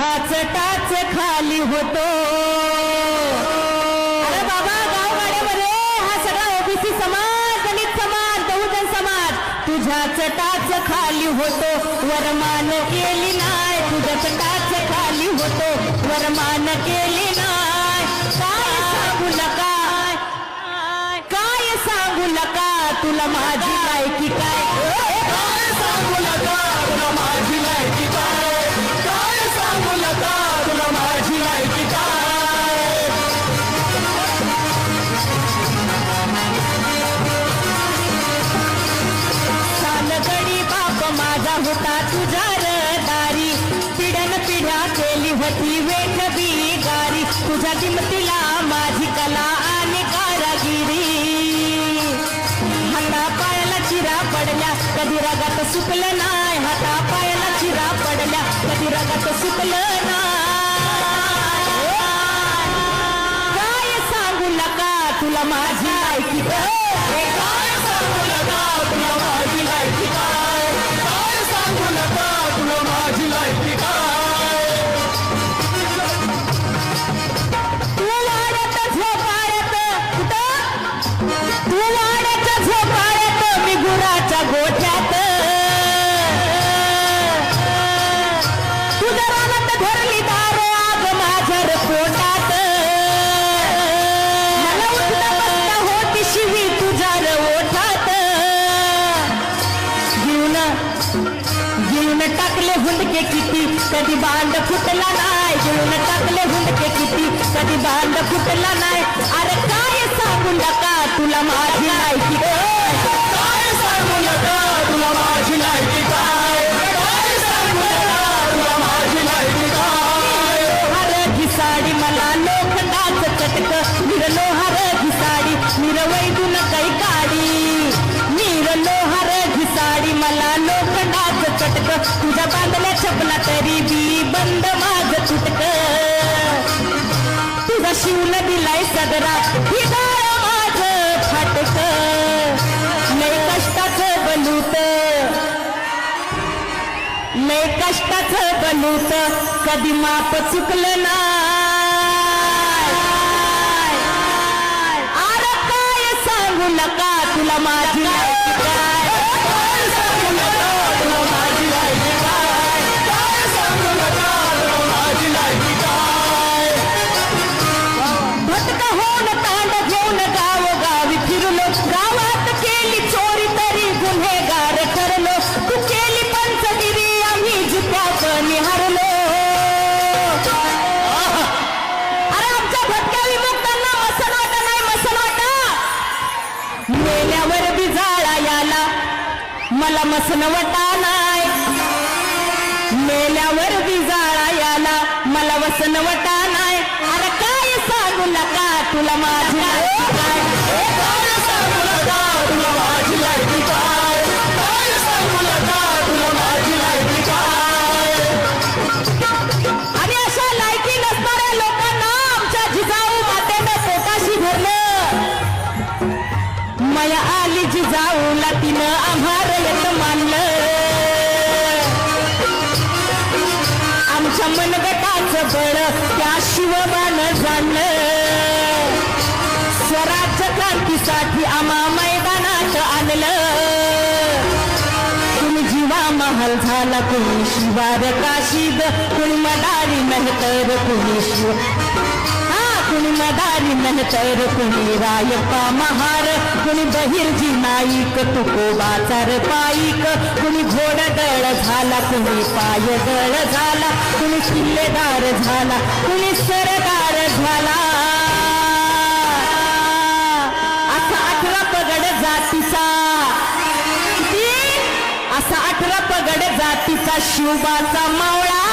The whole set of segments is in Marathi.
झाच टाच खाली होतो. अरे बाबा गाववाड्यामध्ये हा सगळा ओबीसी समाज दलित समाज बहुजन समाज तुझ्याच टाच खाली होतो. वरमान केली नाय तुझ्याच टाच खाली होतो. वरमान केली नाय काय सांगू नका? काय सांगू नका? तुला माझी लायकी काय बाप होता तुझा दारी पिढ्यान पिढ्या केली होती वेठ गारी. तुझ्या किमतीला माझी कला आणि कारागिरी. हाता पायाला चिरा पडल्या. कधी रागात सुकलं नाही. हाता पायाला चिरा पडल्या. कधी रागात सुकलं नाही. काय सांगू नका. तुला माझी ऐकी काय सांगू नका. तुला माझी हुंडके किती? कधी बांध फुटला नाही? घेऊन टाकले हुंडके किती? कधी बांध फुटला नाही? अरे काय सांगू नका तुला माझी लायकी तुझा बांधला छपला तरी बी बंद माझ तुटक तुझा शिवून दिलाय सदरा ही माझ फाटक. लय कष्टाचं बनूत लय कष्टाचं कधी माप चुकलं ना अरे काय सांगू नका तुला माझी काय? याला मसनवटा नाय मेल्यावर बिजाळा याला मला वसनवटा नाय अरे काय सांगू नका तुला माझी आणि अशा लायकी नसणाऱ्या लोकांना आमच्या जिजाऊ मातेनं पोटाशी भरलं. मया आली जिजाऊला तिनं आम्हाला मनगटाचं बळ त्या शिवबान जाणलं स्वराज्य क्रांतीसाठी आम्हा मैदानात आणलं. कुणी जीवा महाल झाला कुणी शिवार काशीद कुणी मदारी मेहतर कुणी शिव कुणी मदारी नंतर कुणी रायप्पा महार कुणी बहिर्जी नाईक तुकोबाचार पाईक कुणी घोडदळ झाला कुणी पायदळ झाला कुणी किल्लेदार झाला कुणी सरदार झाला. असा अठरा पगड जातीचा. असा अठरा पगड जातीचा शिवबाचा मावळा.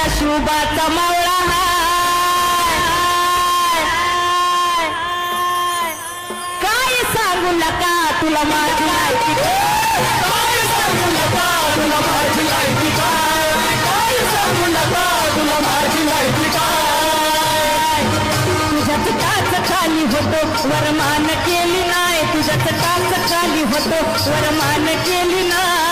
माझा शुभाचा मावळा काय सांगू नका तुला माझी माहिती काय? सांगू नका तुला माझी लायकी काय? सांगू नका तुला माझी लायकी काय? तुझ्या पिठाच खाली होतो वरमान केली नाही. तुझ्या शतकाच खाली होतो वरमान केली नाही.